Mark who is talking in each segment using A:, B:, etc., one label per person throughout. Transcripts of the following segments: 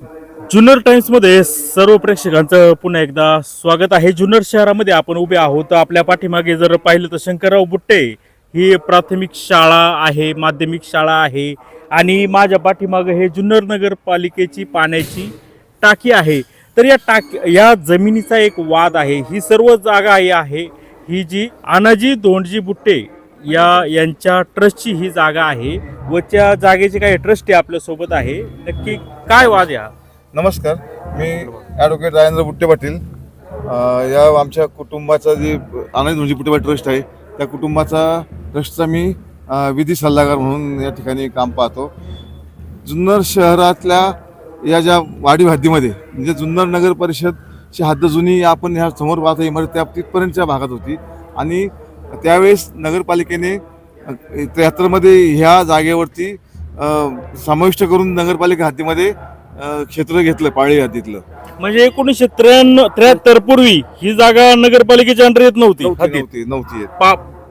A: जुन्नर टाइम्समध्ये सर्व प्रेक्षकांचं पुन्हा एकदा स्वागत आहे. जुन्नर शहरामध्ये आपण उभे आहोत. आपल्या पाठीमागे जर पाहिलं तर शंकरराव बुट्टे ही प्राथमिक शाळा आहे माध्यमिक शाळा आहे आणि माझ्या पाठीमागं हे जुन्नर नगरपालिकेची पाण्याची टाकी आहे. तर या टाक या जमिनीचा एक वाद आहे. ही सर्व जागा ही आहे. ही जी अनाजी धोंडजी बुट्टे या यांच्या ट्रस्टची ही जागा आहे. व त्या जागेचे काही ट्रस्टी आपल्यासोबत आहे. नक्की काय वाद या
B: नमस्कार. मी ॲडव्होकेट राजेंद्र बुट्टे पाटील. या आमच्या कुटुंबाचा जे आनंद म्हणजे बुट्टे ट्रस्ट आहे त्या कुटुंबाचा ट्रस्टचा मी विधी सल्लागार म्हणून या ठिकाणी काम पाहतो. जुन्नर शहरातल्या या ज्या वाढीव हद्दीमध्ये म्हणजे जुन्नर नगर परिषदची हद्द जुनी आपण ह्या समोर पाहतो इमारत त्या तिथपर्यंतच्या भागात होती. आणि त्यावेळेस नगरपालिकेने त्र्याहत्तरमध्ये ह्या जागेवरती समाविष्ट करून नगरपालिका हद्दीमध्ये क्षेत्र घेतलं पाळी हद्दीतलं.
A: म्हणजे एकोणीसशे त्र्याण्णव त्र्याहत्तर पूर्वी ही जागा नगरपालिकेच्या अंडर येत नव्हती
B: नव्हती. नव्हती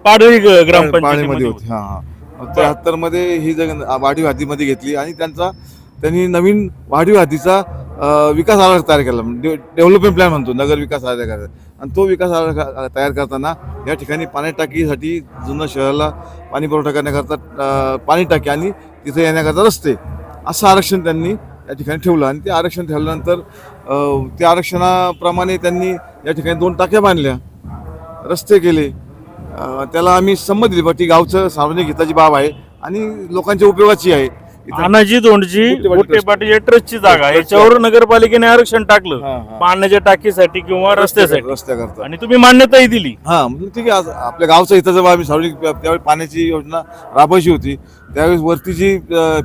A: पाडळी ग्रामपंचायतीमध्ये
B: होती हा हा. त्र्याहत्तरमध्ये ही जग वाढीव हद्दीमध्ये घेतली आणि त्यांचा त्यांनी नवीन वाढीव हद्दीचा विकास आराखडा तयार केला. म्हणजे डेव्हलपमेंट प्लॅन म्हणतो नगर विकास आराखडा आणि तो विकास आराखडा तयार करताना या ठिकाणी पाणी टाकीसाठी जुन्या शहराला पाणी पुरवठा करण्याकरता पाणी टाकी आणि तिथे येण्याकरता रस्ते असं आरक्षण त्यांनी या ठिकाणी ठेवलं. आणि ते आरक्षण ठेवल्यानंतर त्या आरक्षणाप्रमाणे त्यांनी या ठिकाणी दोन टाक्या बांधल्या. रस्ते केले. त्याला आम्ही संमत दिली बा ती गावचं सार्वजनिक हिताची बाब आहे आणि लोकांच्या उपयोगाची आहे.
A: अनाजी बुट्टे
B: ट्रस्ट.
A: ट्रस्टची जागा याच्यावर नगरपालिकेने आरक्षण टाकलं. पाण्याच्या टाकीसाठी किंवा रस्त्यासाठी.
B: रस्त्याकरता
A: आणि तुम्ही मान्यताही दिली.
B: हा म्हणजे ठीक आहे आपल्या गावचं हिताचं बा आम्ही सार्वजनिक त्यावेळी पाण्याची योजना राबवायची होती त्यावेळेस वरती जी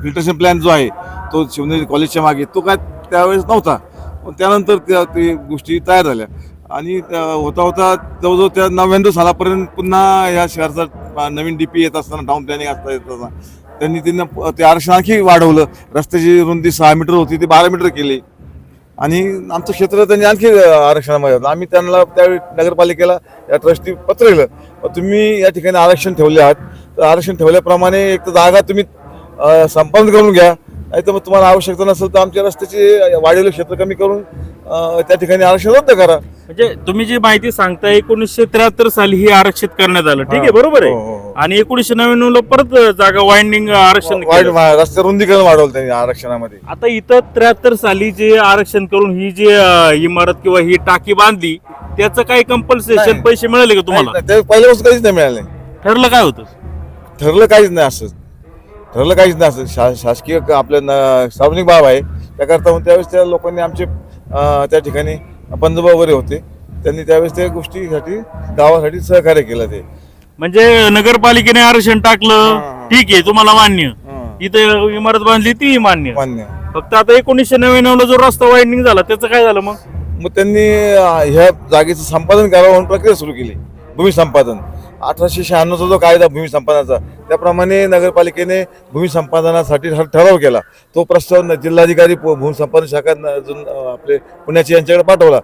B: फिल्ट्रेशन प्लॅन जो आहे तो शिवनेरी कॉलेजच्या मागे तो काय त्यावेळेस नव्हता. पण त्यानंतर त्या ते गोष्टी तयार झाल्या. आणि होता होता जवळजवळ त्या नव्याण्णव सालापर्यंत पुन्हा या शहराचा नवीन डी पी येत असताना टाऊन प्लॅनिंग असता येत असताना त्यांनी त्यांना ते आरक्षण आणखी वाढवलं. रस्त्याची रुंदी सहा मीटर होती ती बारा मीटर केली. आणि आमचं क्षेत्र त्यांनी आणखी आरक्षणामध्ये होतं आम्ही त्यांना त्यावेळी नगरपालिकेला या ट्रस्टी पत्र लिहिलं. मग तुम्ही या ठिकाणी आरक्षण ठेवले आहात. तर आरक्षण ठेवल्याप्रमाणे एक तर जागा तुम्ही संपादन करून घ्या. नाही तर मग तुम्हाला आवश्यकता नसेल तर आमच्या रस्त्याचे वाढलेलं क्षेत्र कमी करून त्या ठिकाणी आरक्षण रद्द करा
A: म्हणजे तुम्ही जी माहिती सांगताय एकोणीसशे त्र्याहत्तर साली ही आरक्षित करण्यात आलं. ठीक आहे
B: हा.
A: बरोबर
B: हो, हो,
A: आहे
B: हो.
A: आणि एकोणीसशे नव्याण्णव ला परत जागा वाइंडिंग आरक्षण.
B: रस्ते रुंदीकरण वाढवलं त्यांनी आरक्षणामध्ये.
A: आता इथं त्र्याहत्तर साली जे आरक्षण करून ही जी इमारत किंवा ही टाकी बांधली त्याचं काही कंपल्सेशन. पैसे मिळाले का तुम्हाला?
B: ते पहिल्यापासून काहीच नाही मिळालं.
A: ठरलं काय होतं?
B: ठरलं काहीच नाही असं. ठरलं काहीच नाही असं. शासकीय क- आपलं न सार्वजनिक बाब आहे. त्याकरता त्यावेळेस त्या लोकांनी आमचे त्या ठिकाणी पंजोबा वगैरे होते. त्यांनी त्यावेळेस त्या गोष्टीसाठी गावासाठी सहकार्य केलं ते.
A: म्हणजे नगरपालिकेने आरक्षण टाकलं. ठीक आहे तुम्हाला मान्य. इथं इमारत बांधली ती मान्य.
B: मान्य.
A: फक्त आता एकोणीसशे नव्याण्णव ला जो रस्ता वाइंडिंग झाला त्याचं काय झालं मग?
B: मग त्यांनी ह्या जागेचं संपादन करावं म्हणून प्रक्रिया सुरू केली. भूमी संपादन. अठराशे शहाण्णवचा जो कायदा भूमी संपादनाचा त्याप्रमाणे नगरपालिकेने भूमी संपादनासाठी ठर- ठराव केला. तो प्रस्ताव जिल्हाधिकारी पु- भूमी संपादन शाखा अजून आपले पुण्याचे यांच्याकडे पाठवला.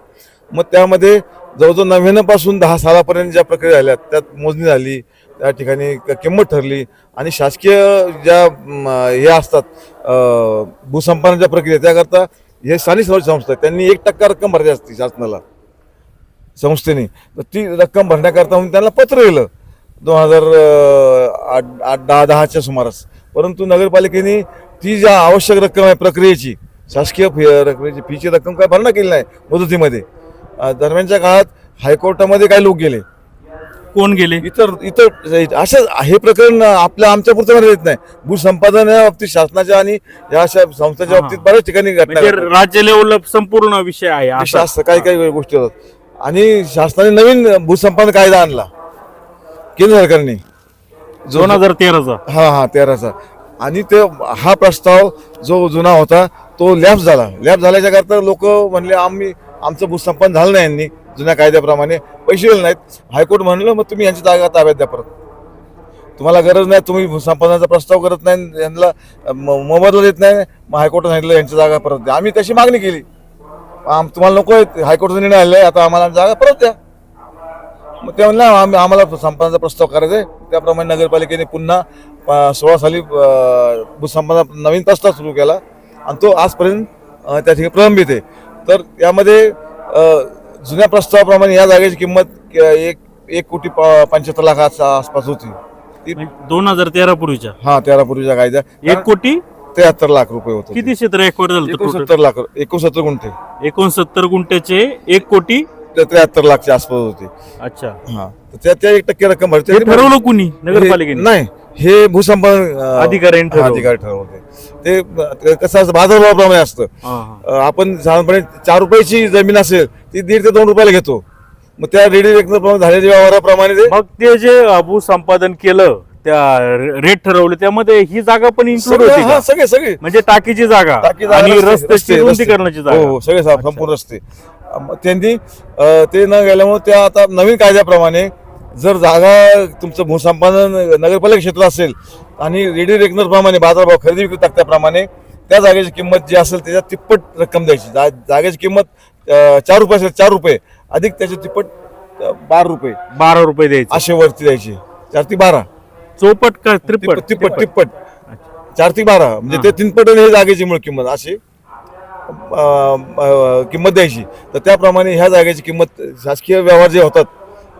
B: मग त्यामध्ये जवळजवळ नव्याण्णवपासून दहा सालापर्यंत ज्या प्रक्रिया झाल्या त्यात मोजणी झाली त्या ठिकाणी किंमत ठरली आणि शासकीय ज्या हे असतात भूसंपादनाच्या प्रक्रिया त्याकरता हे स्थानिक स्वराज्य संस्था त्यांनी एक टक्का रक्कम भरली असते शासनाला. संस्थेने. तर ती रक्कम भरण्याकरता म्हणून त्यांना पत्र लिहिलं. दोन हजार आठ आठ दहा दहाच्या सुमारास. परंतु नगरपालिकेने ती ज्या आवश्यक रक्कम आहे प्रक्रियेची शासकीय फी रकमेची फीची रक्कम काय भरणा केली नाही मुदतीमध्ये. दरम्यानच्या काळात हायकोर्टामध्ये काही लोक गेले.
A: कोण गेले?
B: इतर इतर असं हे प्रकरण आपल्या आमच्या पुरतं येत नाही. भूसंपादन या बाबतीत शासनाच्या आणि या अशा संस्थांच्या. बाबतीत बऱ्याच ठिकाणी घटना
A: म्हणजे. राज्य लेवलला संपूर्ण विषय आहे
B: काही काही गोष्टी होतात आणि शासनाने नवीन भूसंपादन कायदा आणला. केंद्र सरकारने.
A: दोन हजार तेराचा.
B: हा हा तेराचा. आणि ते हा प्रस्ताव जो जुना होता तो लॅप्स झाला. लॅप्स झाल्याच्या करता लोक म्हणले आम्ही आमचं भूसंपादन झालं नाही यांनी जुन्या कायद्याप्रमाणे. पैसे दिले नाहीत. हायकोर्ट म्हणलं मग तुम्ही यांची जागा ताब्यात द्या परत. तुम्हाला गरज नाही तुम्ही भूसंपादनाचा प्रस्ताव करत नाही यांना मोबदला देत नाही मग हायकोर्टाने सांगितलं यांची जागा परत द्या. आम्ही तशी मागणी केली. आम तुम्हाला नको आहे हायकोर्टाचा निर्णय आलेला आहे आता आम्हाला जागा परत द्या. मग ते म्हणलं आम्ही आम्हाला संपादनाचा प्रस्ताव करायचा आहे. त्याप्रमाणे नगरपालिकेने पुन्हा सोळा साली भूसंपादना नवीन प्रस्ताव सुरू केला. आणि तो आजपर्यंत त्या ठिकाणी प्रलंबित आहे. तर यामध्ये जुन्या प्रस्तावाप्रमाणे या जागेची किंमत एक एक कोटी पंच्याहत्तर लाखाच्या आसपास होती.
A: दोन हजार तेरा पूर्वीच्या.
B: हा तेरा पूर्वीच्या कायद्या
A: एक कोटी
B: त्र्याहत्तर लाख रुपये होते.
A: किती क्षेत्र एकवर झालं
B: एकोणसत्तर लाख एकोणसत्तर गुंठे.
A: एकोणसत्तर गुंठ्याचे एक कोटी?
B: ते त्र्याहत्तर लाखच्या आसपास होते.
A: अच्छा.
B: हा. तर त्या त्या एक टक्के रक्कम भरते.
A: हे ठरवलं कुणी? नगरपालिकेने?
B: नाही. हे भूसंपादन अ,
A: अधिकाऱ्यांनी ठरवलं.
B: अधिकारी ठरवते ते ते कसं असतं बाजारभावाप्रमाणे असतं.
A: हा, हा.
B: अ, आपण साधारणपणे चार रुपयाची जमीन असेल ती दीड ते दोन रुपयाला घेतो. मग त्या रेडी झालेल्या व्यवहाराप्रमाणे ते
A: मग ते जे अभू संपादन केलं त्या रेट ठरवले त्यामध्ये ही जागा पण इन्क्लूड
B: सगळे
A: होती
B: हा,
A: का?
B: सगळे सगळे.
A: म्हणजे टाकीची जागा
B: टाकी जागा,
A: आणि
B: रस्ते,
A: रस्त्याची
B: रस्ते,
A: रुंदीकरणाची
B: रस्ते. हो हो
A: जागा
B: सगळे सा- संपूर्ण रस्ते. त्यांनी अ, ते न गेल्यामुळे त्या आता नवीन कायद्याप्रमाणे जर जागा तुमचं भूसंपादन नगरपालिका क्षेत्र असेल आणि रेडी रेकनर प्रमाणे बाजारभाव खरेदी विक्री तक्त्याप्रमाणे त्या जागेची किंमत जी असेल त्याच्या तिप्पट रक्कम द्यायची. जा- जागेची किंमत अ, चार रुपये असेल चार रुपये. अधिक त्याचे तिप्पट अ, बारा रुपये.
A: बारा रुपये द्यायचे.
B: असे वरती द्यायची. चार ती बारा.
A: चौपट का त्रिपट?
B: तिप्पट तिप्पट तिप्पट. चार ती बारा. म्हणजे ते तीन पट हे जागेची मूळ किंमत. अशी किंमत द्यायची. तर त्याप्रमाणे ह्या जागेची किंमत शासकीय व्यवहार जे होतात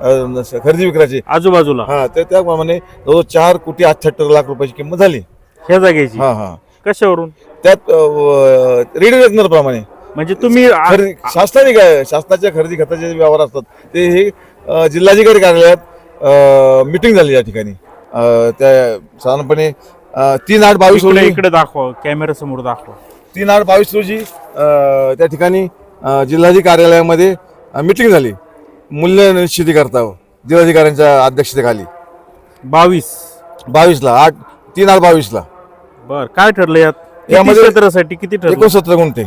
B: अं, खरेदी विक्राचे
A: आजूबाजूला.
B: हा तर त्याप्रमाणे जवळ चार कोटी अठ्ठ्याहत्तर लाख रुपयाची किंमत झाली.
A: ह्या जागेची?
B: हा हा.
A: कशावरून?
B: त्यात रेडी रेकनर प्रमाणे.
A: म्हणजे तुम्ही आ-
B: खरेदी शासनाने काय शासनाच्या खरेदी खताचे जे व्यवहार असतात ते हे अं, जिल्हाधिकारी कार्यालयात मिटिंग झाली या ठिकाणी. त्या साधारणपणे तीन आठ बावीस
A: इकडे
B: रोजी
A: इकडे दाखवा कॅमेरा समोर दाखवा.
B: तीन आठ बावीस रोजी अं, त्या ठिकाणी अं, जिल्हाधिकारी कार्यालयामध्ये मिटिंग झाली. मूल्य निश्चिती करता जिल्हाधिकाऱ्यांच्या अध्यक्षतेखाली.
A: बावीस.
B: बावीसला आठ तीन आठ बावीसला.
A: बर काय ठरलं यात? किती
B: यामध्ये-
A: क्षेत्रासाठी किती ठरलं?
B: एकोणसत्तर गुंठे.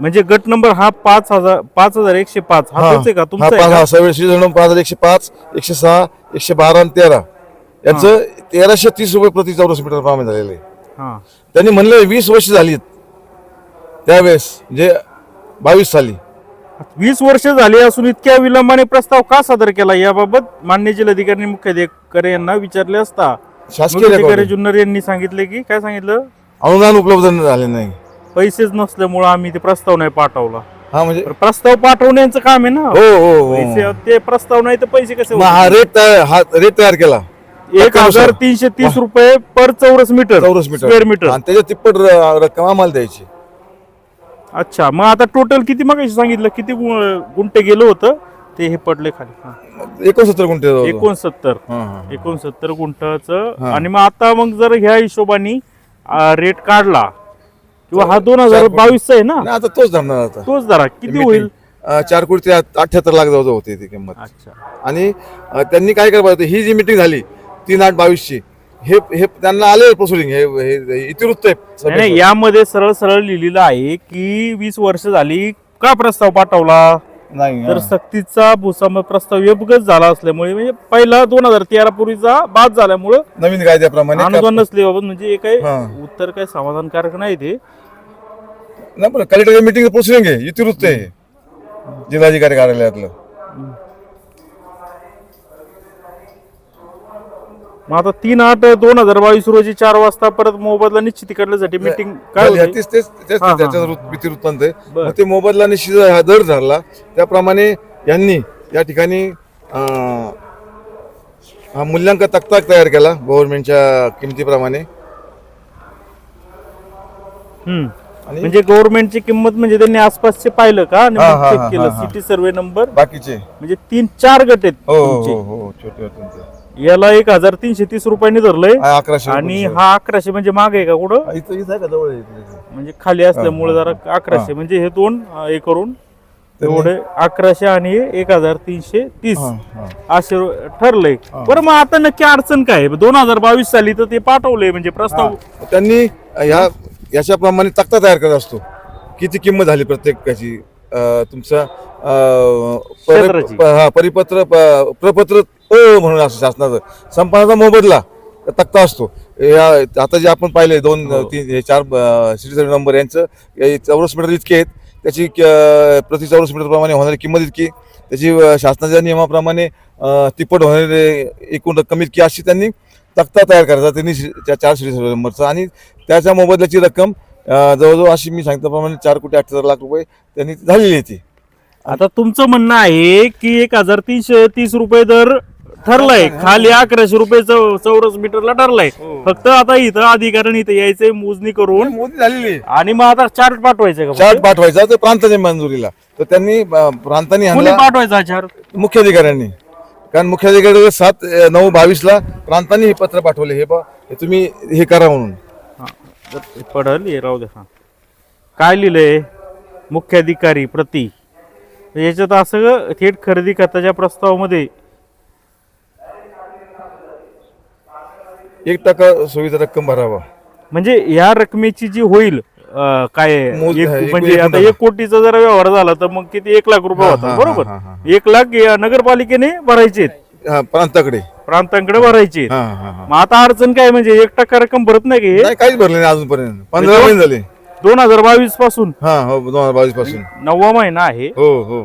A: म्हणजे गट नंबर हा पाच हजार पाच हजार एकशे पाच. हा तोच आहे का
B: हा,
A: तुमचा
B: पाच हा धरणं पाच हजार एकशे पाच एकशे सहा एकशे बारा आणि तेरा. यांचं तेराशे तीस रुपये प्रति चौरस मीटर प्रमाणे झालेलं आहे. त्यांनी म्हणले वीस वर्ष झालीत. त्यावेळेस म्हणजे बावीस साली.
A: वीस वर्ष झाली असून इतक्या विलंबाने प्रस्ताव का सादर केला? याबाबत मान्य जिल्हाधिकारी मुख्याधिकारी यांना विचारले असता
B: शासकीय रेकॉर्ड
A: जुन्नर यांनी सांगितले की काय सांगितलं?
B: अनुदान उपलब्ध झाले नाही.
A: पैसेच नसल्यामुळे आम्ही ते प्रस्ताव नाही पाठवला.
B: हा म्हणजे
A: प्रस्ताव पाठवण्याचं काम आहे ना?
B: हो हो हो.
A: पैसे ते प्रस्ताव नाही तर पैसे कसे
B: हा रेट हा रेट तयार केला?
A: एक हजार. तीनशे तीस रुपये पर चौरस मीटर.
B: चौरस मीटर.
A: स्क्वेअर मीटर
B: आणि त्याच्या तिप्पट र- रक्कम आम्हाला द्यायची.
A: अच्छा मग आता टोटल किती मग सांगितलं? किती गु- गुंठे गेलं होतं? ते हे पडले खाली. हा.
B: एकोणसत्तर गुंठे.
A: एकोणसत्तर.
B: हा, हा.
A: एकोणसत्तर गुंठाचं.
B: हा.
A: आणि मग आता मग जर ह्या हिशोबाने रेट काढला किंवा हा दोन हजार. बावीसचा आहे ना?
B: नाही, आता तोच धरणार आता.
A: तोच जरा किती. होईल?
B: अं, चार कोटी ते अठ्याहत्तर लाख जवळ होते ती किंमत.
A: अच्छा.
B: आणि अं, त्यांनी काय पाहिजे ही जी मिटिंग झाली तीन आठ बावीसची हे हे त्यांना आले प्रोसिडिंग हे हे- हे इतिवृत्त आहे
A: नाही. यामध्ये सरळ सरळ लिहिलेलं आहे की वीस वर्ष झाली का प्रस्ताव पाठवला
B: नाही
A: तर. सक्तीचा भूसंब प्रस्ताव योग्यच झाला असल्यामुळे म्हणजे पहिला दोन हजार तेरा पूर्वीचा बाद झाल्यामुळे
B: नवीन कायद्याप्रमाणे
A: अनुदान नसले बाबत म्हणजे हे काही
B: हा.
A: उत्तर काही समाधानकारक नाही ते
B: नाही पण कलेक्टर मिटिंग प्रोसिडिंग आहे इतिवृत्त आहे. जिल्हाधिकारी कार्यालयातलं
A: मग आता तीन आठ दोन हजार बावीस रोजी चार वाजता परत मोबदला निश्चिती करण्यासाठी मीटिंग काय
B: झाली,
A: होती?
B: तेच तेच तेच
A: हा, हा,
B: त्याच्यात
A: हा.
B: वृत्त- इतिवृत्तांत आहे
A: बरं.
B: मग ते मोबदला निश्चित हा दर धरला त्याप्रमाणे यांनी या ठिकाणी अं, हा मूल्यांक तक्ता तयार केला गव्हर्नमेंटच्या किमतीप्रमाणे
A: हम्म.
B: आणि
A: म्हणजे गव्हर्नमेंटची किंमत म्हणजे त्यांनी आसपासचे पाहिलं का आणि
B: हा,
A: मग
B: हा,
A: check
B: हा,
A: केलं
B: हा, हा.
A: सिटी सर्वे नंबर
B: बाकीचे
A: म्हणजे तीन चार गट आहेत
B: हो हो
A: तुमचे.
B: हो हो छोटे.
A: याला एक हजार तीनशे तीस रुपयांनी धरलंय.
B: हा, अकराशे
A: आणि. हा अकराशे म्हणजे माग आहे का कुठं?
B: हा, इथं इथं आहे का जवळ आहे इथं?
A: म्हणजे खाली असल्यामुळे जरा अकराशे. म्हणजे हे दोन अं, हे करून एवढे अकराशे आणि एक हजार तीनशे तीस
B: हा, हा.
A: असे ठरलंय. बरं मग आता नक्की अडचण काय आहे? दोन हजार बावीस साली तर ते पाठवलंय म्हणजे प्रस्ताव
B: त्यांनी ह्या याच्याप्रमाणे तक्ता तयार करत असतो. किती किंमत झाली प्रत्येकाची? तुमचा हा, परिपत्र प्रपत्र अ म्हणून असं शासनाचं. संपादनाचा मोबदला तक्ता असतो. या आता जे आपण पाहिले दोन
A: हो.
B: तीन हे चार सिटी नंबर यांचं चौरस मीटर इतके आहेत. त्याची प्रति चौरस मीटर प्रमाणे होणारी किंमत इतकी त्याची शासनाच्या नियमाप्रमाणे तिप्पट होणारे एकूण रक्कम इतकी अशी त्यांनी तक्ता तयार करायचा त्यांनी चार सिटी नंबरचा आणि त्याच्या मोबदल्याची रक्कम जवळजवळ अशी मी सांगितल्याप्रमाणे चार कोटी अठ्ठ्याहत्तर लाख रुपये त्यांनी झालेली आहे ती.
A: आता तुमचं म्हणणं आहे की एक हजार तीनशे तीस रुपये दर ठरलाय. खाली अकराशे रुपये चौ- चौरस मीटरला ठरलाय.
B: हो.
A: फक्त आता इथं अधिकाऱ्याने इथं यायचंय मोजणी करून.
B: मोदी झालेली आहे.
A: आणि मग आता चार्ट पाठवायचं का
B: चार्ट पाठवायचा तर प्रांताच्या मंजुरीला. तर त्यांनी अं, प्रांतांनी
A: कोणी
B: आणला
A: पाठवायचा हा चार्ट?
B: मुख्याधिकाऱ्यांनी. कारण मुख्याधिकारी सात अं, नऊ बावीसला प्रांतांनी हे पत्र पाठवले. हे बा हे तुम्ही हे करा म्हणून.
A: पडल हे राहू दे हा काय लिहिलंय? मुख्याधिकारी प्रति. याच्यात असं थेट खरेदी खताच्या प्रस्तावामध्ये
B: एक टक्का सुविधा रक्कम भरावा.
A: म्हणजे या रकमेची जी होईल अं, काय
B: मोज-
A: एक-
B: एक-
A: म्हणजे
B: एक
A: आता. एक कोटीचा जर व्यवहार झाला तर मग किती? एक लाख रुपये
B: हा,
A: होतात
B: हा,
A: बरोबर? एक लाख या नगरपालिकेने भरायचे
B: हा, प्रांताकडे.
A: प्रांतांकडे भरायचे.
B: हा हा हा.
A: मग आता अडचण काय म्हणजे एक टक्का रक्कम भरत नाही का? हे
B: नाही काहीच भरले नाही अजूनपर्यंत. पंधरा महिने झाले.
A: दोन हजार बावीसपासून.
B: हा हो दोन हजार बावीसपासून.
A: नववा महिना आहे.
B: हो हो.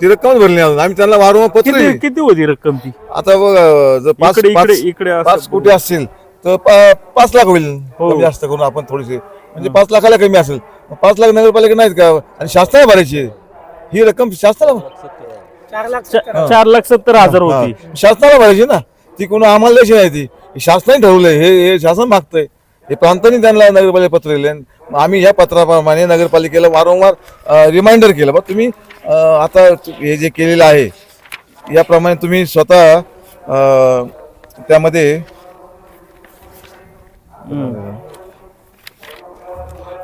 B: ती रक्कमच भरली नाही अजून. आम्ही त्यांना वारंवार पत्र
A: किती होती रक्कम ती?
B: आता बघ अं, जर पाच
A: इकडे
B: पाच
A: इकडे असं
B: पाच कोटी असतील तर पा- पाच लाख होईल.
A: हो.
B: कमी जास्त करून आपण थोडीशी म्हणजे पाच लाखाला कमी असेल. मग पाच लाख नगरपालिका नाहीत का? आणि शासनाला भरायची. ही रक्कम शासनाला
A: चा- चार लाख सत्तर हजार
B: हा.
A: होती.
B: शासनाला भरायची ना. ती कोण आम्हाला द्यायची नाही ती. ही शासनाने ठरवलंय. हे हे शासन मागतंय. हे प्रांतांनी त्यांना नगरपालिका पत्र दिले आम्ही या पत्राप्रमाणे नगरपालिकेला वारंवार रिमाइंडर केलं. बा तुम्ही अं, आता हे जे केलेलं आहे याप्रमाणे तुम्ही स्वतः अं, त्यामध्ये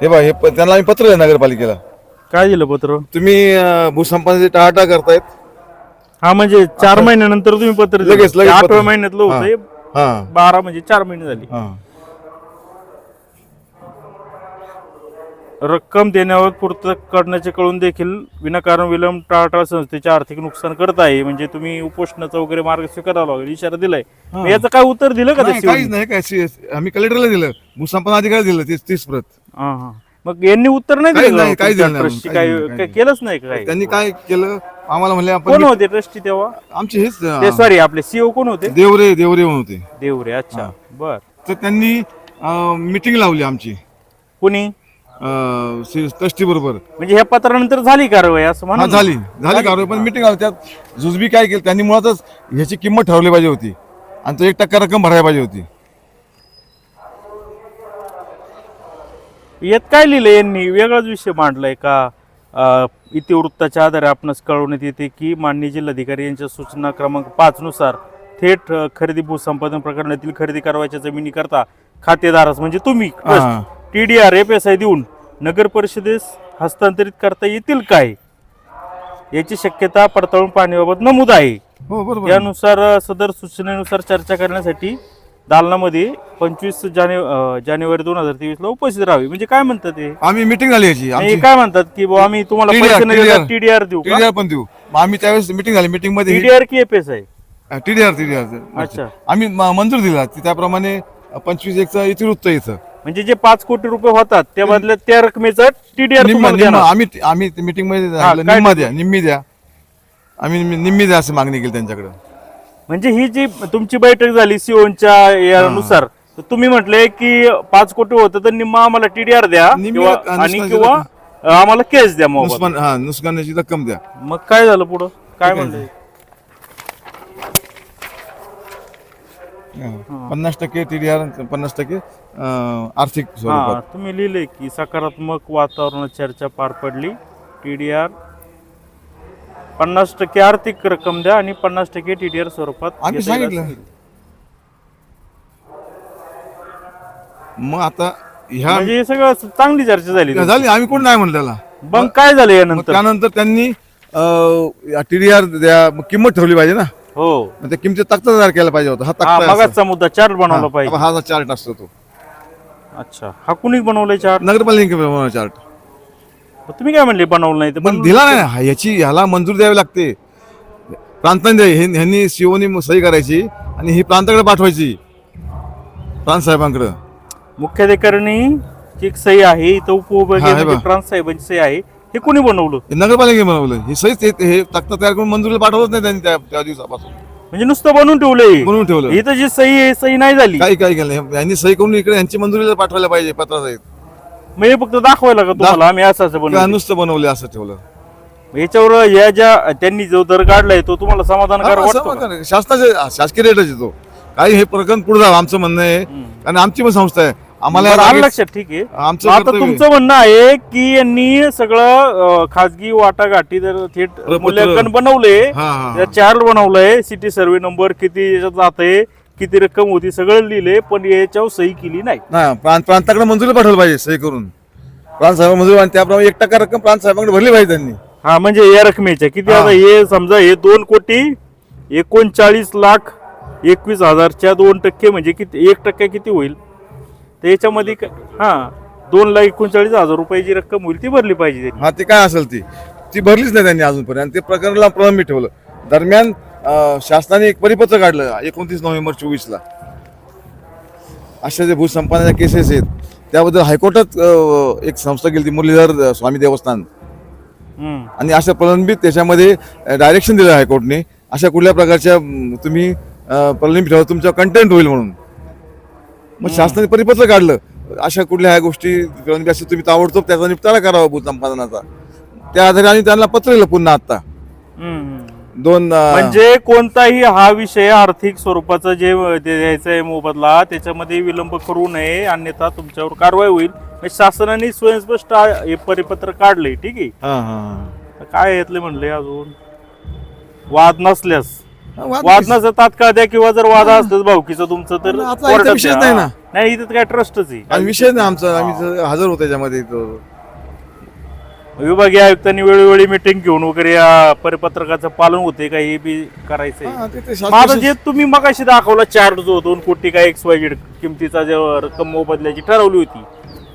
B: हे बा हे प- त्यांना आम्ही पत्र दिलं नगरपालिकेला.
A: काय दिलं पत्र?
B: तुम्ही अं, भूसंपादनाचे टाळाटाळ करतायत.
A: हा म्हणजे चार महिन्यानंतर तुम्ही पत्र दिलं.
B: लगेच- लगेच
A: ते आठव्या
B: पत्र.
A: महिन्यातलं होतं हे
B: हा.
A: बारा म्हणजे चार महिने झाली.
B: हा.
A: रक्कम देण्यावर पूर्त करण्याचे कळून देखील विनाकारण विलंब टाळाटाळ संस्थेचे आर्थिक नुकसान करत आहे. म्हणजे तुम्ही उपोषणाचा वगैरे मार्ग स्वीकारावा लागेल इशारा दिलाय. मग याचं काय उत्तर दिलं का
B: नाही, काहीच नाही काय आम्ही कलेक्टरला दिलं. भूसंपन्न अधिकारी दिलं तीस तीस प्रत.
A: हा हा. मग यांनी उत्तर नाही
B: काहीच
A: दिलं
B: नाही,
A: का
B: काहीच
A: तुमच्या
B: दिलं नाही,
A: ट्रस्टची
B: काहीच
A: काय
B: नाही,
A: काय
B: काहीच
A: केलंच नाही काय?
B: त्यांनी काय केलं? आम्हाला म्हणले
A: कोण
B: आपण
A: होते ट्रस्टी तेव्हा?
B: आमचे हेच
A: ते
B: अं,
A: सॉरी आपले सीओ कोण होते?
B: देवरे देवरे म्हणून होते.
A: देवरे अच्छा. बर.
B: तर त्यांनी मिटिंग लावली आमची.
A: कुणी?
B: ट्रस्टी बरोबर.
A: म्हणजे ह्या पत्रानंतर झाली कारवाई असं म्हणा
B: झाली. झाली कारवाई पण मिटिंग आली त्यात जुजबी काय केली? त्यांनी मुळातच ह्याची किंमत ठरवली पाहिजे होती. आणि तो एक टक्का रक्कम भरायला पाहिजे होती.
A: यात काय लिहिलं यांनी? वेगळाच विषय मांडलाय का? इतिवृत्ताच्या आधारे आपणास कळवण्यात येते की माननीय जिल्हाधिकारी यांच्या सूचना क्रमांक पाच नुसार थेट खरेदी भूसंपादन प्रकरणातील खरेदी कारवाईच्या जमिनी करता खातेदारास म्हणजे तुम्ही
B: हा.
A: T D R F S I देऊन नगर परिषदेस हस्तांतरित करता येतील काय? याची शक्यता पडताळून पाहण्याबाबत नमूद आहे.
B: हो
A: अ, सदर सूचनेनुसार चर्चा करण्यासाठी दालनामध्ये पंचवीस जाने जानेवारी दोन हजार तेवीस ला उपस्थित राहावे. म्हणजे काय म्हणतात ते?
B: आम्ही मिटिंग झाली याची. आमची
A: काय म्हणतात की बुवा आम्ही तुम्हाला
B: TDR,
A: पैसे नाही
B: TDR.
A: टीडीआर देऊ
B: टीडीआर पण देऊ. मग आम्ही त्यावेळेस मिटिंग झाली. मिटिंगमध्ये
A: टीडीआर की एफएस आहे
B: टीडीआर टीडीआर
A: अच्छा.
B: आम्ही म- मंजूर दिला. ती त्याप्रमाणे पंचवीस एकचं इतिवृत्त येतं
A: म्हणजे जे पाच कोटी रुपये होतात त्या बदल्यात त्या रकमेचा टीडीआर
B: निम्मा
A: तुम्हाला
B: निम्मा
A: देणार.
B: आम्ही आम्ही मिटिंगमध्ये
A: काय
B: निम्मा? द्या निम्मी द्या. आम्ही निम्मी- निम्मी द्या अशी मागणी केली त्यांच्याकडे.
A: म्हणजे ही जी तुमची बैठक झाली सीओच्या यानुसार तर तुम्ही म्हटले की पाच कोटी होतं तर निम्मा आम्हाला टीडीआर द्या
B: निम्मी
A: किंवा
B: रक्कम-
A: आणि किंवा अ, आम्हाला केस द्या मोबाईल
B: हा रक्कम द्या.
A: मग काय झालं पुढं? काय म्हणले?
B: पन्नास टक्के टीडीआर पन्नास टक्के अं, आर्थिक
A: हा तुम्ही लिहिले की सकारात्मक वातावरणात चर्चा पार पडली. टीडीआर पन्नास टक्के आर्थिक रक्कम द्या आणि पन्नास टक्के टीडीआर स्वरूपात
B: आम्ही
A: घेता येईल
B: सांगितलं.
A: असं.
B: मग आता ह्या
A: म्हणजे हे सगळं चांगली चर्चा झाली
B: झाली आम्ही कोण नाही म्हणलं त्याला
A: मग काय झालं
B: मग
A: यानंतर
B: त्यानंतर त्यांनी टीडीआर द्या मग किंमत ठेवली पाहिजे ना.
A: हो.
B: मग त्या किमतीत तक्ता तयार केला पाहिजे होता. हा
A: हा
B: तक्ता.
A: मगाचा मुद्दा चार्ट बनवला
B: हा,
A: पाहिजे.
B: हा जो चार्ट असतो तो.
A: अच्छा. हा कुणी बनवलाय चार्ट
B: नगरपालिका चार्ट
A: तुम्ही काय म्हणले बनवलं नाही तर
B: पण दिला नाही? याची ह्याला मंजूर द्यावी लागते. प्रांतांनी. हे- ह्यांनी सीओनी सही करायची आणि ही प्रांताकडे पाठवायची. प्रांत साहेबांकडे.
A: मुख्याधिकाऱ्यांनी जी एक सही आहे इथं
B: हा, हे
A: उपविभागीय
B: बघा.
A: प्रांत साहेबांची सही आहे. हे कोणी बनवलं?
B: हे नगरपालिकेने बनवलं. हे सहीच हे- हे तक्ता तयार करून मंजुरीला पाठवत नाही त्यांनी त्या त्या दिवसापासून.
A: म्हणजे नुसतं बनवून ठेवलंय.
B: बनवून ठेवलं.
A: इथं जी सही आहे सही नाही झाली.
B: काही काही केलं. यांनी सही करून इकडे यांची मंजुरीला पाठवायला पाहिजे पत्रासहित.
A: म्हणजे फक्त दाखवायला का तुम्हाला आम्ही असं असं बनवलं.
B: नुसतं बनवले असं ठेवलं?
A: याच्यावर या ज्या त्यांनी जो दर काढलाय तो तुम्हाला समाधानकारक
B: हा,
A: वाटतो का?
B: शासनाचे शासकीय रेटच येतो. काही हे प्रकरण पुढे जावं आमचं म्हणणं आहे. आणि आमची पण संस्था आहे. आम्हाला
A: बरं, आलं
B: लगेच-
A: लक्षात ठीक आहे.
B: आमचं
A: मग आता
B: कर्तव्य आहे.
A: तुमचं म्हणणं आहे की यांनी सगळं अं, खाजगी वाटाघाटी जर थेट
B: प्रपत्र.
A: मूल्यांकन बनवलंय
B: हा, हा,
A: त्या चार्ट बनवलंय सिटी सर्वे नंबर किती याच्यात जाते किती रक्कम होती सगळं लिहिले पण याच्यावर सही केली नाही.
B: नाही प्रांत प्रांताकडे मंजुरी पाठवलं पाहिजे सही करून. प्रांत साहेब मंजुरी आणि त्याप्रमाणे एक टक्का रक्कम प्रांत साहेबांकडे भरली पाहिजे त्यांनी.
A: हा म्हणजे या रकमेच्या. किती. आता हे. समजा हे दोन कोटी एकोणचाळीस लाख एकवीस हजारच्या दोन टक्के म्हणजे किती एक टक्के किती होईल? तर याच्यामध्ये हा दोन लाख एकोणचाळीस हजार रुपयाची रक्कम होईल ती भरली पाहिजे
B: हा ती काय असेल ती? ती भरलीच नाही त्यांनी अजूनपर्यंत. ते प्रकरणाला प्रलंबित ठेवलं. दरम्यान शासनाने एक परिपत्र काढलं एकोणतीस नोव्हेंबर चोवीसला. अशा जे भूसंपादनाच्या केसेस आहेत त्याबद्दल हायकोर्टात एक संस्था गेली ती मुरलीधर स्वामी देवस्थान. आणि अशा प्रलंबित त्याच्यामध्ये डायरेक्शन दिलं हायकोर्टने. अशा कुठल्या प्रकारच्या तुम्ही प्रलंबित ठेवा तुमचं कंटेंट होईल म्हणून. मग शासनाने परिपत्र काढलं. अशा कुठल्या ह्या गोष्टी प्रलंबित असतील तुम्ही ताबडतोब त्याचा निपटारा करावा भूसंपादनाचा. त्या आधारे आम्ही त्यांना पत्र दिलं पुन्हा आता. दोन
A: म्हणजे कोणताही हा विषय आर्थिक स्वरूपाचा जे द्यायचा आहे मोबदला त्याच्यामध्ये विलंब करू नये अन्यथा तुमच्यावर कारवाई होईल म्हणजे शासनाने स्वयंस्पष्ट हे परिपत्र काढले ठीक आहे
B: हा, हा, हा.
A: काय यातले म्हणले अजून वाद नसल्यास
B: वाद
A: वाद नसलं तात्काळ द्या किंवा जर वाद असतं भाऊकीचं तुमचं तर.
B: नाही ना.
A: नाही इथं काय ट्रस्टच आहे
B: विषय नाही आमचा आम्ही हजर होतो त्याच्यामध्ये.
A: विभागीय आयुक्तांनी वेळोवेळी मिटिंग घेऊन वगैरे या परिपत्रकाचं पालन होते का हे बी करायचंय?
B: हा, ते- ते
A: मग आता
B: शासन-
A: जे तुम्ही मगाशी दाखवला चार्ट जो दोन कोटी का एक्स वाय झेड किमतीचा जे रक्कम मोबदल्याची ठरवली होती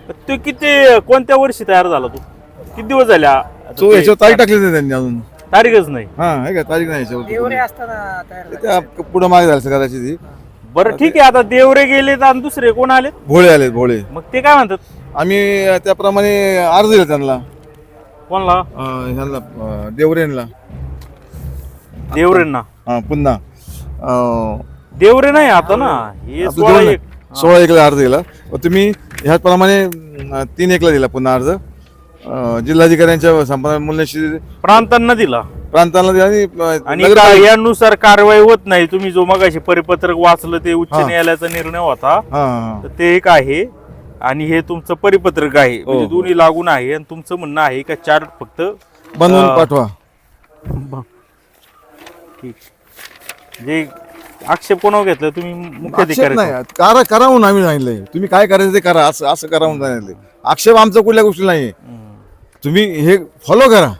A: तर तो किती कोणत्या वर्षी तयार झाला तो? किती दिवस झाले आ- आता
B: तो
A: ते-
B: याच्यावर तारीख टाकली नाही त्यांनी अजून.
A: तारीखच नाही.
B: हा का तारीख नाही
C: देवरे
B: याच्यावर
C: असताना तयार झाले.
B: त्या पुढे मागे झालं कदाचित ती
A: बरं ठीक आहे आता देवरे गेले आणि दुसरे कोण आले
B: भोळे आले भोळे.
A: मग ते काय म्हणतात?
B: आम्ही त्याप्रमाणे अर्ज दिला त्यांना.
A: कोणला?
B: अं, ह्यांना अं, देवरेंना
A: देवरेंना
B: हा पुन्हा. अं,
A: देवरे नाही आता ना. हे
B: आपलं
A: सोळा एक.
B: सोळा एकला अर्ज दिला. व तुम्ही ह्याचप्रमाणे अं, तीन एकला दिला पुन्हा अर्ज. अं, जिल्हाधिकाऱ्यांच्या संपादन मूल्याशी
A: प्रांतांना दिला.
B: प्रांताला दिला आणि अं,
A: आणि
B: नगर-
A: का- यानुसार कारवाई होत नाही. तुम्ही जो मगाशी परिपत्रक वाचलं ते उच्च
B: हा.
A: न्यायालयाचा निर्णय होता.
B: हा, हा,
A: तर ते एक आहे. आणि हे तुमचं परिपत्रक आहे. म्हणजे
B: हो.
A: दोन्ही लागून आहे आणि तुमचं म्हणणं आहे का चार्ट फक्त
B: हा. बनवून पाठवा.
A: ब- ठीक. म्हणजे आक्षेप कोणावर घेतलं? तुम्ही
B: आक्षेप नाही. करा करा म्हणून आम्ही सांगितलंय तुम्ही काय करायचं ते करा. असं असं करा म्हणून सांगितलंय आक्षेप आमचा कुठल्या गोष्टी नाही तुम्ही हे फॉलो करा.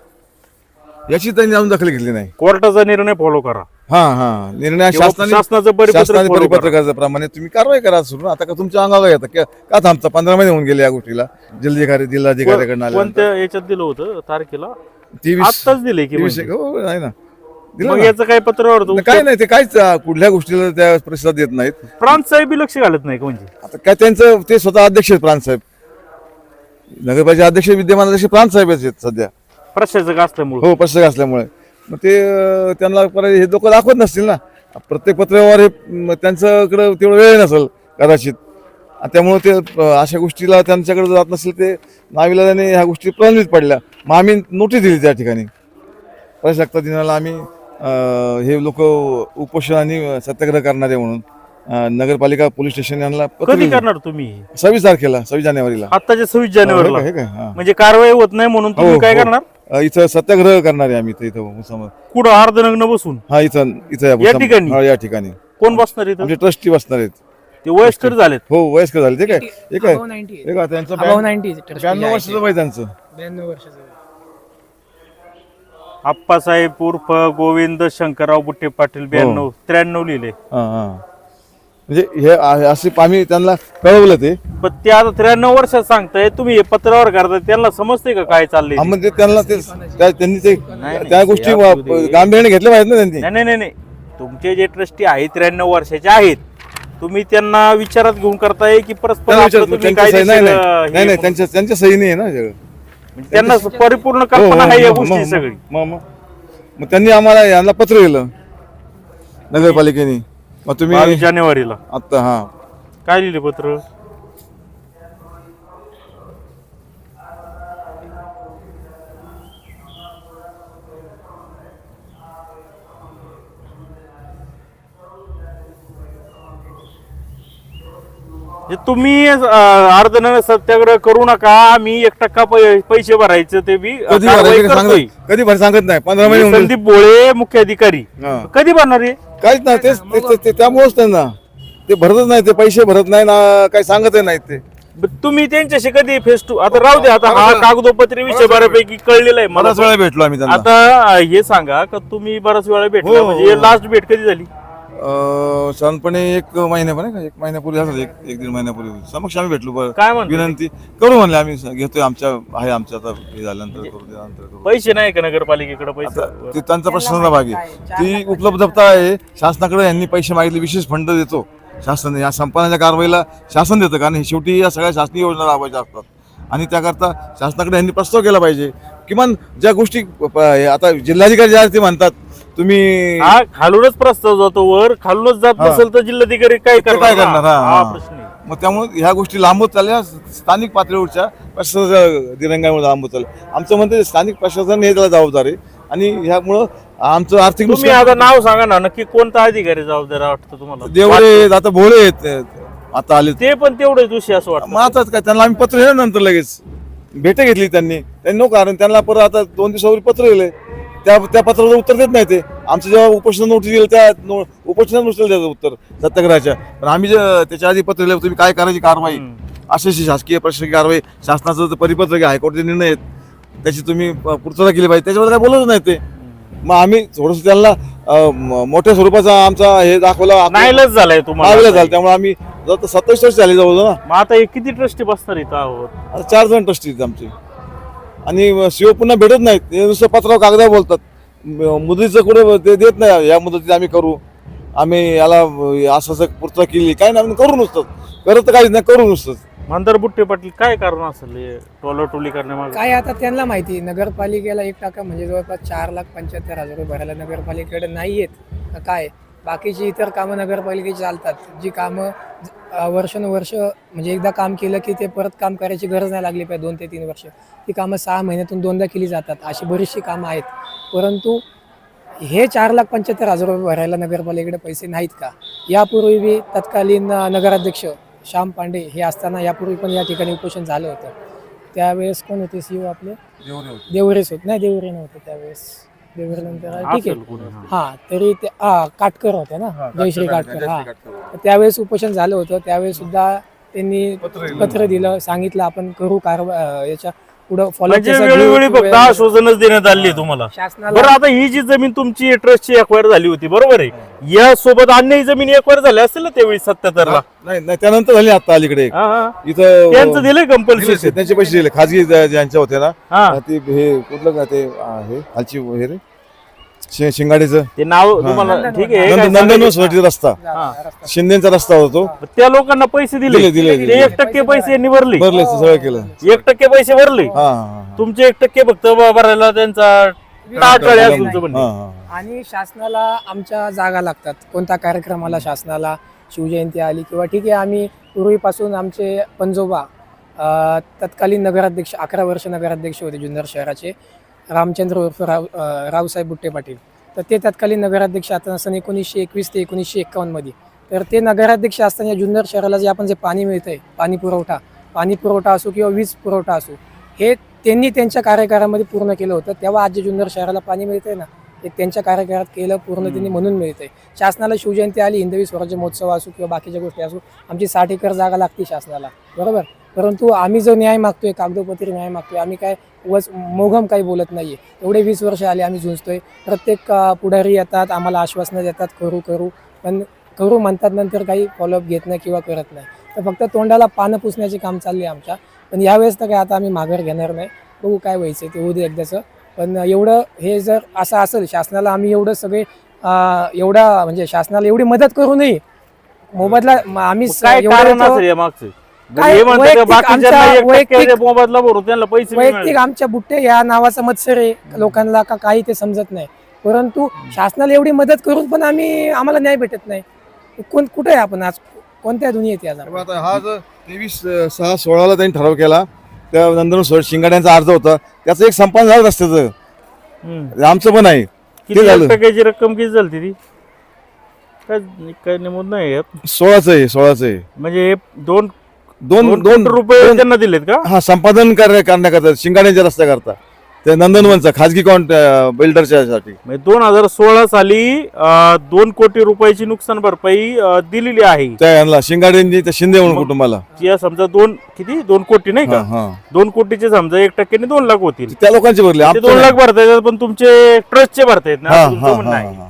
B: याची त्यांनी अजून दखल घेतली नाही.
A: कोर्टाचा निर्णय फॉलो करा.
B: हा हा. निर्णय
A: किंवा
B: शासनाने
A: शासनाचं परिपत्रक
B: शासनाने
A: follow करा.
B: परिपत्रकाच्या प्रमाणे तुम्ही कारवाई करा सुरू. आता का तुमच्या अंगावर येतं? का का थांबता? पंधरा महिने होऊन गेले या गोष्टीला. जिल्हाधिकारी जिल्हाधिकाऱ्याकडनं आल्यानंतर.
A: कोणत्या याच्यात दिलं होतं तारखेला?
B: तेवीस
A: आत्ताच दिले की
B: तेवीस
A: म्हणजे.
B: हो आहे ना. दिलं
A: मग
B: ना.
A: याचं काय पत्रावर होतं?
B: काय नाही ते काहीच अं, कुठल्या गोष्टीला त्या प्रतिसाद देत नाहीत.
A: प्रांत साहेब लक्ष घालत नाही का म्हणजे?
B: आता काय त्यांचं ते स्वतः अध्यक्ष आहेत प्रांत साहेब. नगरपालिका अध्यक्ष विद्यमान अध्यक्ष प्रांत साहेब आहेत सध्या.
A: प्रशासक असल्यामुळे.
B: हो प्रशासक असल्यामुळे. मग ते त्यांना परत हे लोक दाखवत नसतील ना. प्रत्येक पत्रव्यवहार हे म, त्यांच्याकडे वेळ नसेल कदाचित. आणि त्यामुळे ते अशा गोष्टीला त्यांच्याकडे जात नसेल ते नाविलाने ह्या गोष्टी प्रलंबित पडल्या. मग आम्ही नोटीस दिली त्या ठिकाणी. प्रशासकता दिनाला आम्ही हे लोक उपोषण आणि सत्याग्रह करणारे म्हणून. अं, नगरपालिका पोलीस स्टेशन यांना पत्र
A: कधी. करणार तुम्ही
B: सव्वीस तारखेला सव्वीस जानेवारीला
A: आत्ताच्या सव्वीस जानेवारीला
B: हे काय, हा.
A: म्हणजे कारवाई होत नाही म्हणून तुम्ही
B: हो,
A: काय
B: हो.
A: करणार
B: अं, इथं सत्याग्रह करणार आहे आम्ही इथं इथं समोर.
A: कुठं अर्धनग्न बसून
B: हा इथं इथं
A: या. ठिकाणी?
B: हा, या ठिकाणी
A: कोण बसणार इथं
B: आमचे ट्रस्टी बसणार आहेत
A: ते वयस्कर झालेत
B: हो वयस्कर झाले ते काय हे काय
C: Above 90 आहे.
B: हे काय त्यांचं
C: Above
B: ब्याण्णव
C: 90 trustee
B: ब्याण्णव
C: आहे
B: वर्षाचं वय त्यांचं.
C: ब्याण्णव वर्षाचं.
A: आप्पासाहेब उर्फ गोविंद शंकरराव बुट्टे पाटील ब्याण्णव त्र्याण्णव लिहिले
B: हा हा म्हणजे हे असे आम्ही त्यांना कळवलं ते.
A: पण ते आता त्र्याण्णव वर्षात सांगताय तुम्ही हे पत्रावर करताय त्यांना समजते का काय चाललंय?
B: म्हणजे त्यांना ते त्या- त्यांनी ते
A: नाही,
B: त्या गोष्टी. गांभीर्याने घेतल्या पाहिजेत ना त्यांनी.
A: नाही नाही नाही नाही. तुमचे जे ट्रस्टी आहेत त्र्याण्णव वर्षाचे आहेत तुम्ही त्यांना विचारात घेऊन करताय की परस्पर
B: त्यांना
A: आपलं
B: विचारतो,
A: तुम्ही
B: त्यांच्या सही- नाही
A: कायदेशीर,
B: नाही नाही त्यांच्या त्यांच्या सही नाही आहे ना सगळं.
A: म्हणजे त्यांना परिपूर्ण
B: हो,
A: कल्पना
B: हो,
A: आहे या
B: मग-
A: गोष्टी
B: मग-
A: सगळी.
B: मग- मग- मग त्यांनी आम्हाला यांना पत्र दिलं. नगरपालिकेने. मग तुम्ही
A: बावीस जानेवारीला.
B: आत्ता हा.
A: काय लिहिले पत्र? जे तुम्ही अर्धनगर सत्याग्रह करू नका. मी एक टक्का पै- पैसे भरायचे ते मी
B: कधी
A: कारवाई
B: भरायचं?
A: करतोय.
B: सांगत कधी भर सांगत नाही. पंधरा महिने होऊन.
A: संदीप बोळे मुख्य अधिकारी.
B: हा.
A: कधी भरणार आहे
B: काहीच नाही तेच ते- त्यामुळेच त्यांना. ते भरतच नाही ते पैसे भरत नाही ना काही सांगतही नाहीत ते.
A: ब- तुम्ही त्यांच्याशी कधी फेस टू आता राहू दे आता हा कागदोपत्री विषय बऱ्यापैकी कळलेला आहे मला.
B: बराच वेळा भेटलो आम्ही त्यांना.
A: आता हे सांगा का तुम्ही बराच वेळा भेटला
B: हो,
A: म्हणजे
B: हो.
A: लास्ट भेट कधी झाली?
B: साधारणपणे एक महिन्यापणे का? एक महिन्यापूर्वी असेल एक एक दीड महिन्यापूर्वी. समक्ष आम्ही भेटलो. बरं.
A: काय म्हणतो?
B: विनंती करू म्हणले आम्ही. घेतोय आमच्या आहे आमच्या आता हे झाल्यानंतर करू त्यानंतर करू
A: पैसे नाही का नगरपालिकेकडे पैसे?
B: ते त्यांचा प्रश्नाचा भाग आहे ती उपलब्धता आहे. शासनाकडे यांनी पैसे मागितले विशेष फंड देतो. शासन या संपन्नाच्या कारवाईला शासन देतं. कारण हे शेवटी या सगळ्या शासकीय योजना राबवायच्या असतात. आणि त्याकरता शासनाकडे यांनी प्रस्ताव केला पाहिजे. किमान ज्या गोष्टी प- हे आता जिल्हाधिकारी ज्या ते म्हणतात तुम्ही
A: हा खालूनच प्रस्ताव जातो वर खालूनच जात
B: हा.
A: नसेल तर जिल्हाधिकारी काय
B: काय
A: करणार? हा
B: हा,
A: हा.
B: हा.
A: प्रश्न आहे.
B: मग त्यामुळे ह्या गोष्टी लांबत चालल्या स्थानिक पातळीवरच्या प्रशासनाच्या दिरंगामुळे लांबत चालल्या. आमचं म्हणते स्थानिक प्रशासन हे त्याला जबाबदार आहे. आणि ह्यामुळं आमचं आर्थिक
A: तुम्ही
B: नुकसान-
A: आता नाव सांगा ना नक्की कोणता अधिकारी जबाबदार वाटतं तुम्हाला?
B: देवळे आता भोळे आहेत. आता आले
A: ते पण तेवढे दोषी असं वाटतं.
B: मग आता काय त्यांना आम्ही पत्र दिलं नंतर लगेच भेट घेतली त्यांनी. त्यांनी नको कारण त्यांना परत आता दोन दिवसापूर्वी पत्र दिले त्या त्या पत्राचं उत्तर देत नाही ते. आमचं जेव्हा उपोषण नोटीस दिलं त्या नो- उपोषणात नुसतं द्यायचं उत्तर सत्याग्रहाच्या. पण आम्ही जे त्याच्या आधी पत्र दिलं तुम्ही काय करायची कारवाई? अशी शासकीय प्रशासकीय कारवाई शासनाचं परिपत्रक हायकोर्टाचे निर्णय आहेत. त्याची तुम्ही पूर्तता केली पाहिजे. त्याच्यावर काय बोलत नाही ते. मग आम्ही थोडंसं त्यांना मोठ्या स्वरूपाचा आमचा हे दाखवला.
A: नाईलाज झालाय तुम्हाला.
B: झाला. त्यामुळे आम्ही जवळ सत्तावीस वर्ष झाले जवळ ना.
A: मग आता किती ट्रस्टी बसणार इथं आहोत?
B: चार जण ट्रस्टी आहेत आमचे. आणि शिव पुन्हा भेटत नाहीत. हे नुसतं पत्रावर कागदावर बोलतात. मुदतीचं कुठं ते देत नाही. या मुदतीत आम्ही करू. आम्ही याला असं असं पूर्तता केली. काय नाही आम्ही करू नुसतं करत तर काहीच नाही करू नुसतं
A: मंदार बुट्टे पाटील काय कारण असेल हे टोलाटोली करण्यामागे?
C: काय आता त्यांना माहिती नगरपालिकेला एक टाका म्हणजे जवळपास चार लाख पंच्याहत्तर हजार रुपये भरायला नगरपालिकेकडे नाही आहेत काय? बाकीची इतर कामं नगरपालिकेची चालतात. जी कामं वर्षानुवर्ष म्हणजे एकदा काम केलं की ते परत काम करायची गरज नाही लागली पाहिजे दोन ते तीन वर्ष. ती कामं सहा महिन्यातून दोनदा केली जातात. अशी बरीचशी कामं आहेत. परंतु हे चार लाख पंच्याहत्तर हजार रुपये भरायला नगरपालिकेकडे पैसे नाहीत का? यापूर्वी बी तत्कालीन नगराध्यक्ष श्याम पांडे हे असताना यापूर्वी पण या ठिकाणी उपोषण झालं होतं. त्यावेळेस कोण होते? सीओ आपले? देवरेच होते. नाही देवरे नव्हते त्यावेळेस. ठीक आहे.
A: हा.
C: हा तरी ते काटकर होते ना जयश्री काटकर हा. त्यावेळेस उपोषण झालं होतं त्यावेळेस सुद्धा त्यांनी पत्र दिलं सांगितलं आपण करू कारवाई याच्या पुढं फॉलो
A: म्हणजे वेळोवेळी फक्त आश्वासनच देण्यात आली आहे तुम्हाला. बरं आता ही जी जमीन तुमची ट्रस्टची एक्वायर झाली होती बरोबर आहे? या सोबत अन्य जमीन एक्वायर झाल्या असेल ना त्यावेळी सत्याहत्तरला?
B: नाही नाही त्यानंतर झाली आता अलीकडे.
A: हा, हा.
B: इथं
A: त्यांचं दिलंय
B: दिले
A: कंपल्सेशन
B: ते, त्यांचे पैसे दिले. खाजगी ज्या- ज्यांच्या होते ना
A: हा
B: ते हे कुठलं का ते आ, हे खालची हे रे? शि- शिंगाडीचं?
A: ते नाव तुम्हाला ठीक आहे. काय
B: नंदन नंदन
A: सांगायचं?
B: सोसायटीचा रस्ता.
A: हा.
B: शिंदेचा रस्ता होतो
A: त्या लोकांना पैसे दिले.
B: दिले, दिले,
A: ते
B: दिले.
A: एक टक्के पैसे यांनी भरले.
B: भरले सगळं केलं.
A: एक टक्के पैसे भरले.
B: हा हा, हा.
A: तुमचे एक टक्के फक्त भरायला त्यांचा टाळटाळे आहे तुमचं
B: हा,
A: म्हणणं.
B: हा.
C: आणि शासनाला आमच्या जागा लागतात. कोणत्या कार्यक्रमाला शासनाला शिवजयंती आली किंवा ठीक आहे आम्ही पूर्वीपासून आमचे पंजोबा अ, तत्कालीन नगराध्यक्ष अकरा वर्ष नगराध्यक्ष होते जुन्नर शहराचे. रामचंद्र उर्फ राव रावसाहेब बुट्टे पाटील. तर ते तत्कालीन नगराध्यक्ष आता सन एकोणीसशे एकवीस ते एकोणीसशे एक्कावन्नमध्ये. तर ते नगराध्यक्ष असताना या जुन्नर शहराला जे आपण जे पाणी मिळतं आहे पाणी पुरवठा पाणी पुरवठा असो किंवा वीज पुरवठा असो हे त्यांनी त्यांच्या कार्यकाळामध्ये पूर्ण केलं होतं. तेव्हा आज जे जुन्नर शहराला पाणी मिळतंय ना ते त्यांच्या कार्यकाळात केलं पूर्ण त्यांनी म्हणून मिळतंय. शासनाला शिवजयंती आली हिंदवी स्वराज्य महोत्सव असो किंवा बाकीच्या गोष्टी असो आमची साठ एकर जागा लागते शासनाला. बरोबर? परंतु आम्ही जो न्याय मागतोय कागदोपत्री न्याय मागतोय आम्ही काय वच मोघम काही बोलत नाहीये. एवढे वीस वर्ष आले आम्ही झुंजतोय. प्रत्येक पुढारी येतात आम्हाला आश्वासनं देतात करू करू. पण करू म्हणतात नंतर काही फॉलोअप घेत नाही किंवा करत नाही. तर फक्त तोंडाला पानं पुसण्याचे काम चालले आमच्या. पण यावेळेस तर काय आता आम्ही माघार घेणार नाही. बघू काय व्हायचं ते होऊ दे एकदाचं. पण एवढं हे जर असं असेल शासनाला आम्ही एवढं सगळे एवढा म्हणजे शासनाला एवढी मदत करू नये. मोबदला आम्ही
A: काय या हे म्हणतात का
C: वैयक्तिक
A: बाकीच्यांना
C: आमच्या
A: एक टक्के
C: वैयक्तिक-
A: मोबदला भरून त्यांना पैसे बी
C: वैयक्तिक
A: मिळाले.
C: आमच्या बुट्टे या नावाचा मत्सर आहे लोकांना का काही ते समजत नाही परंतु शासनाला एवढी मदत करून पण आम्ही आम्हाला न्याय भेटत नाही कोण कुठे आहे आपण आज कोणत्या दुनियेत?
B: आता हा जर तेवीस सहा सोळाला त्यांनी ठराव केला त्या नंतर सोळ शिंगाड्यांचा अर्ज होता त्याचं एक संपादन झालं रस्त्याचं
A: हम्म.
B: आमचं पण आहे
A: किती
B: ते झालं.
A: टक्क्याची रक्कम किती झाली ती काय काय नमूद नाही यात.
B: सोळाचं आहे सोळाचं आहे
A: म्हणजे हे दोन
B: दोन
A: दोन रुपये त्यांना दिलेत का?
B: हा संपादन कार्य करण्याकरता शिंगाड्यांच्या रस्त्या करता त्या नंदनवनचा खाजगी कॉन्ट बिल्डरच्या साठी
A: म्हणजे दोन हजार सोळा साली अं, दोन कोटी रुपयाची नुकसान भरपाई अं, दिलेली आहे.
B: त्या यांना शिंगाड्यांनी त्या शिंदे म्हणून कुटुंबाला.
A: या समजा दोन किती? दोन कोटी नाही
B: हा
A: का?
B: हा
A: दोन कोटीचे समजा एक टक्क्याने दोन लाख होतील.
B: त्या लोकांचे भरले.
A: ते
B: आमचं
A: दोन
B: नाही.
A: लाख भरता येतात पण तुमचे ट्रस्टचे भरता येत
B: हा,
A: नाही
B: हा, हा, हा.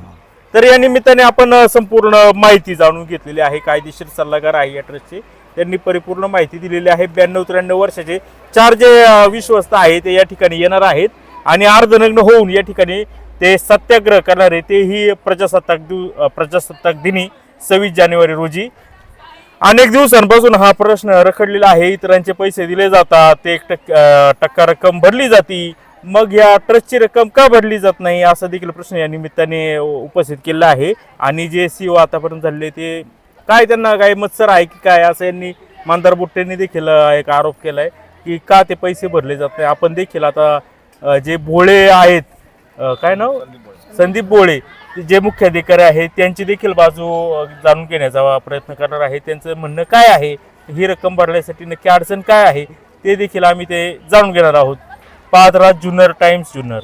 A: तर या निमित्ताने आपण अ, संपूर्ण माहिती जाणून घेतलेली आहे. कायदेशीर सल्लागार आहे या ट्रस्टचे. त्यांनी परिपूर्ण माहिती दिलेली आहे. ब्याण्णव त्र्याण्णव वर्षाचे चार जे विश्वस्त आहे ते या ठिकाणी येणार आहेत. आणि अर्धनग्न होऊन या ठिकाणी ते सत्याग्रह करणारे तेही प्रजासत्ताक दिव प्रजासत्ताक दिनी सव्वीस जानेवारी रोजी. अनेक दिवसांपासून हा प्रश्न रखडलेला आहे. इतरांचे पैसे दिले जातात. ते एक टक्क टक्का रक्कम भरली जाती. मग या ट्रस्टची रक्कम का भरली जात नाही? असा देखील प्रश्न या निमित्ताने उपस्थित केला आहे. आणि जे सीओ आतापर्यंत झाले ते काय त्यांना काय मत्सर आहे की काय असं यांनी मानदार बुट्टेंनी देखील एक आरोप केला आहे की का ते पैसे भरले जात नाही. आपण देखील आता जे भोळे आहेत काय नाव? संदीप बोळे जे मुख्याधिकारी आहेत त्यांची देखील बाजू जाणून घेण्याचा प्रयत्न करणार आहे. त्यांचं म्हणणं काय आहे? ही रक्कम भरण्यासाठी नक्की अडचण काय आहे? ते देखील आम्ही ते जाणून घेणार आहोत. पाच राहा जुन्नर टाइम्स जुन्नर.